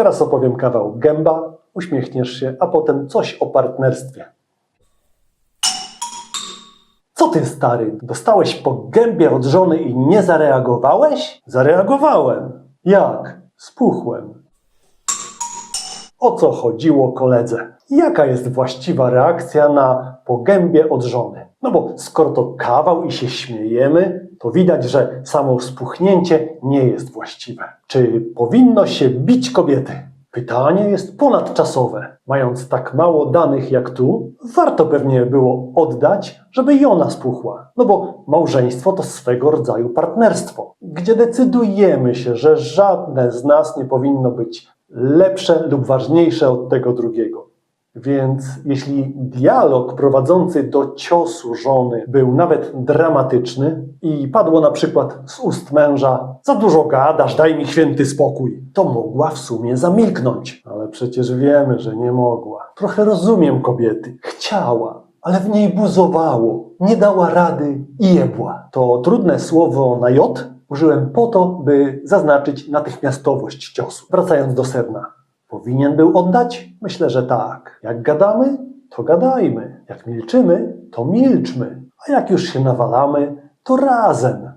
Teraz opowiem kawał gęba, uśmiechniesz się, a potem coś o partnerstwie. Co ty, stary? Dostałeś po gębie od żony i nie zareagowałeś? Zareagowałem. Jak? Spuchłem. O co chodziło koledze? Jaka jest właściwa reakcja na pogębie od żony? No bo skoro to kawał i się śmiejemy, to widać, że samo spuchnięcie nie jest właściwe. Czy powinno się bić kobiety? Pytanie jest ponadczasowe. Mając tak mało danych jak tu, warto pewnie było oddać, żeby i ona spuchła. No bo małżeństwo to swego rodzaju partnerstwo, gdzie decydujemy się, że żadne z nas nie powinno być lepsze lub ważniejsze od tego drugiego. Więc jeśli dialog prowadzący do ciosu żony był nawet dramatyczny i padło na przykład z ust męża za dużo gadasz, daj mi święty spokój, to mogła w sumie zamilknąć. Ale przecież wiemy, że nie mogła. Trochę rozumiem kobiety. Chciała, ale w niej buzowało, nie dała rady i jebła. To trudne słowo na J użyłem po to, by zaznaczyć natychmiastowość ciosu. Wracając do sedna. Powinien był oddać? Myślę, że tak. Jak gadamy, to gadajmy. Jak milczymy, to milczmy. A jak już się nawalamy, to razem.